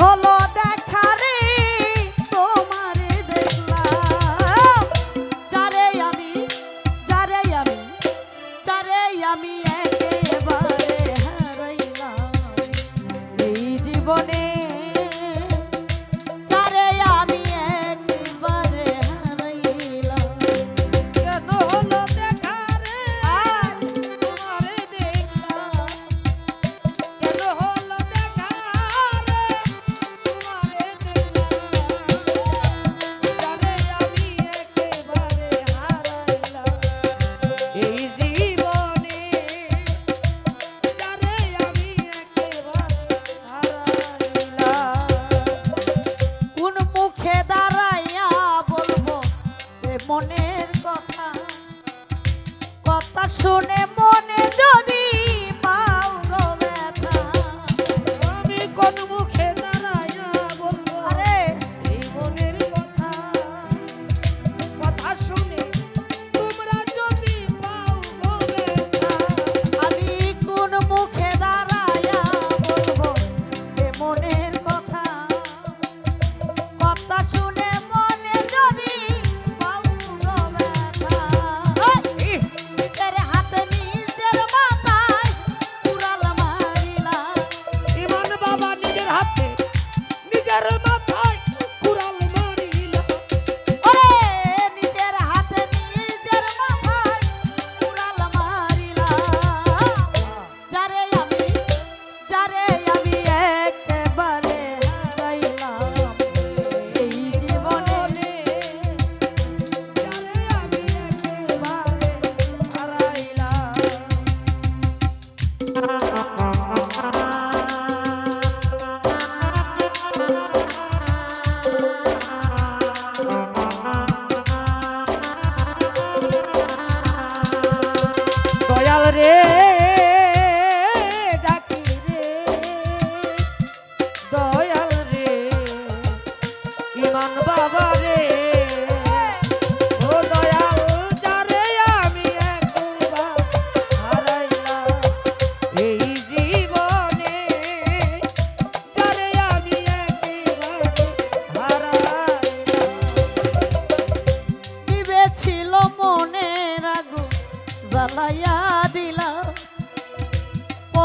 হলো দেখা রে তোমারে দেখলাম। আমি যারে আমি যারে আমি মনের কথা কথা শুনে মনে যদি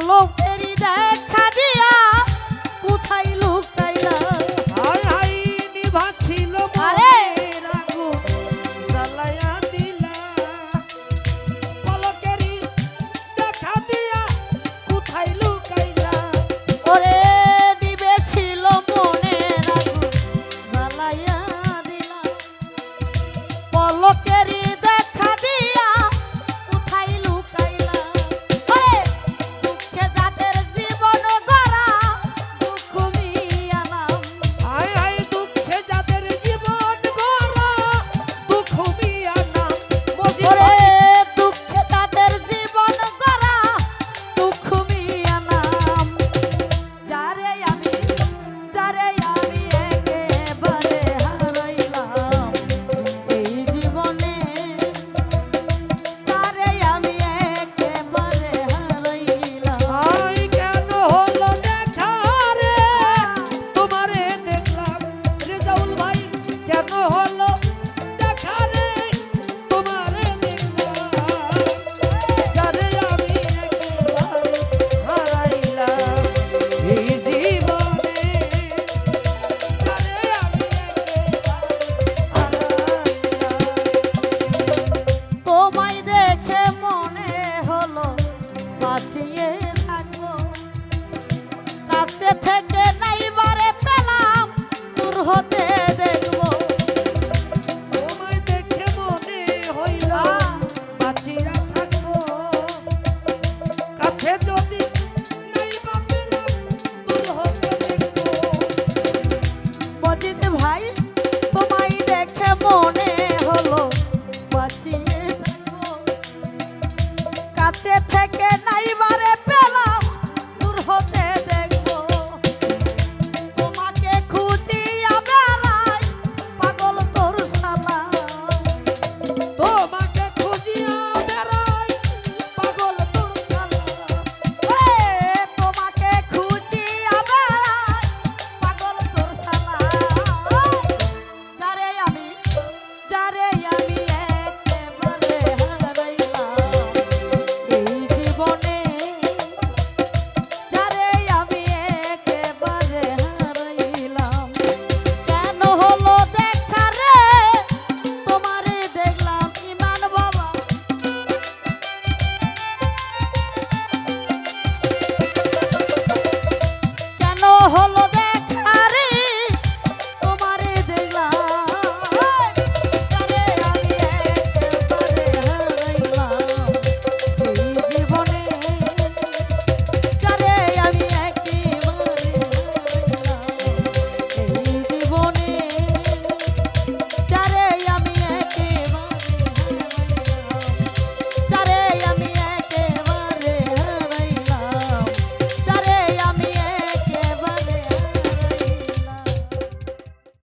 চলো ফেরি দেখ। Not to you, not to you, not.